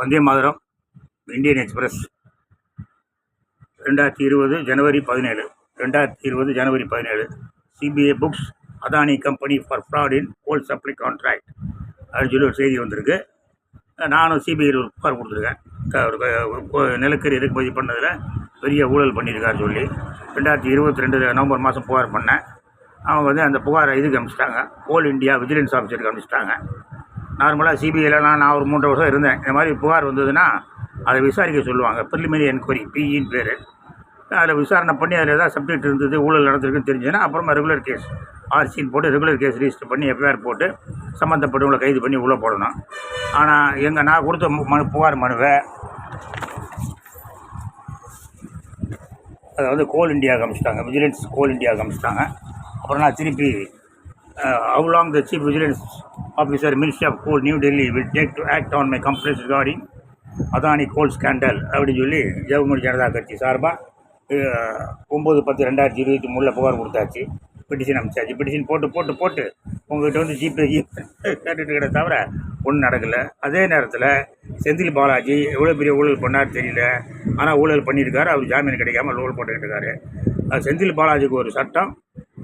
Vande Mataram Indian express. ரெண்டாயிரத்தி இருபது ஜனவரி பதினேழு. ரெண்டாயிரத்தி இருபது ஜனவரி பதினேழு. CBI books Adani company for fraud in coal supply contract அப்படின்னு சொல்லி ஒரு செய்தி வந்திருக்கு. நானும் சிபிஐயில் ஒரு புகார் கொடுத்துருக்கேன். நிலக்கரி இறக்குமதி பண்ணதில் பெரிய ஊழல் பண்ணியிருக்காரு சொல்லி. ரெண்டாயிரத்தி இருபத்தி ரெண்டு நவம்பர் மாதம் புகார் பண்ணேன். அவங்க வந்து அந்த புகாரை இதுக்கு அனுப்பிச்சிட்டாங்க கோல் இந்தியா விஜிலன்ஸ் ஆஃபீஸருக்கு அனுப்பிச்சிட்டாங்க நார்மலாக சிபிஐலலாம் நான் ஒரு மூன்று வருஷம் இருந்தேன். இந்த மாதிரி புகார் வந்ததுன்னா அதை விசாரிக்க சொல்லுவாங்க. ப்ரிலிமினரி என்கொயரி பிஇன்னு பேர். அதில் விசாரணை பண்ணி அதில் ஏதாவது சப்ஜெக்ட் இருந்தது ஊழல் நடந்திருக்குன்னு தெரிஞ்சதுன்னா அப்புறமா ரெகுலர் கேஸ் ஆர்சின்னு போட்டு ரெகுலர் கேஸ் ரிஜிஸ்டர் பண்ணி எஃப்ஐஆர் போட்டு சம்மந்தப்பட்டவங்களை கைது பண்ணி உள்ளே போடணும். ஆனால் எங்கள் நான் கொடுத்த மனு புகார் மனுவை அதை வந்து கோல் இண்டியா காமிச்சிட்டாங்க. விஜிலன்ஸ் கோல் இண்டியா காமிச்சிட்டாங்க. அப்புறம் நான் திருப்பி Uh, how long the chief vigilance officer ministry of coal new delhi will take to act on my complaints regarding Adani coal scandal அப்படின்னு சொல்லி ஜெகமணி ஜனதா கட்சி சார்பாக uh, ஒம்பது பத்து ரெண்டாயிரத்தி இருபத்தி மூணில் புகார் கொடுத்தாச்சு. பெட்டிஷன் அமைச்சாச்சு. பெட்டிஷன் போட்டு போட்டு போட்டு உங்கள்கிட்ட வந்து ஜிபே கேட்டுட்டு கிட்ட தவிர ஒன்றும் நடக்கலை. அதே நேரத்தில் செந்தில் பாலாஜி எவ்வளோ பெரிய ஊழல் பண்ணார் தெரியல. ஆனால் ஊழல் பண்ணியிருக்காரு. அவர் ஜாமீன் கிடைக்காம ஊழல் போட்டுக்கிட்டு இருக்காரு. செந்தில் பாலாஜிக்கு ஒரு சட்டம்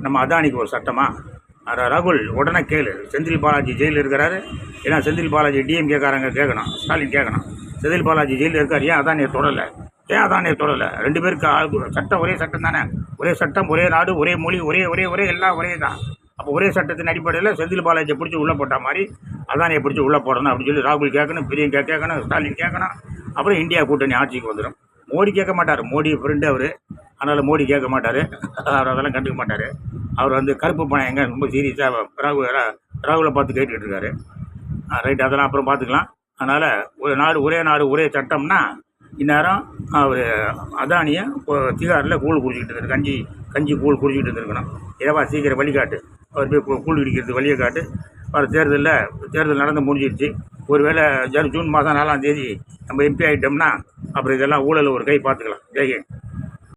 நம்ம அதானிக்கு ஒரு சட்டமாக ரகுல் உடனே கேளு. செந்தில் பாலாஜி ஜெயிலில் இருக்கிறாரு. ஏன்னா செந்தில் பாலாஜி டிஎம்கேக்காரங்க கேட்கணும். ஸ்டாலின் கேட்கணும். செந்தில் பாலாஜி ஜெயிலில் இருக்கார். ஏன் அதான் நீ தொடலை? ஏன் அதான் நீ தொடலை? ரெண்டு பேருக்கு ஆளு- சட்டம் ஒரே சட்டம் தானே? ஒரே சட்டம் ஒரே நாடு ஒரே மொழி ஒரே ஒரே ஒரே எல்லாம் ஒரே தான். அப்போ ஒரே சட்டத்தின் அடிப்படையில் செந்தில் பாலாஜியை பிடிச்சி உள்ளே போட்ட மாதிரி அதானியை பிடிச்சி உள்ளே போடணும் அப்படின்னு சொல்லி ராகுல் கேட்கணும் பிரியங்கா கேட்கணும் ஸ்டாலின் கேட்கணும். அப்புறம் இந்தியா கூட்டணி ஆட்சிக்கு வந்துடும் மோடி கேட்க மாட்டார். மோடி ஃப்ரெண்டு அவர். அதனால் மோடி கேட்க மாட்டார். அவர் அதெல்லாம் கண்டுக்க மாட்டார். அவர் வந்து கருப்பு பணம் எங்கே? ரொம்ப சீரியஸாக ராகு ராகுலை பார்த்து கேட்டுக்கிட்டு இருக்காரு ரைட் அதெல்லாம் அப்புறம் பார்த்துக்கலாம். அதனால் ஒரு நாடு ஒரே நாடு ஒரே சட்டம்னா இந்நேரம் அவர் அதானியை திகாரில் கூழ் குடிச்சிக்கிட்டு இருக்காரு. கஞ்சி கஞ்சி கூழ் குடிச்சிக்கிட்டு இருந்திருக்கணும். ஏவா சீக்கிரம் வழிகாட்டு. அவர் போய் கூழ் குடிக்கிறது வழியை காட்டு. அவர் தேர்தலில் தேர்தல் நடந்து முடிஞ்சிருச்சு. ஒருவேளை ஜூன் மாதம் நாலாம் தேதி நம்ம எம்பி ஆகிட்டோம்னா அப்புறம் இதெல்லாம் ஊழல் ஒரு கை பார்த்துக்கலாம். ஜெய்ஹிந்த்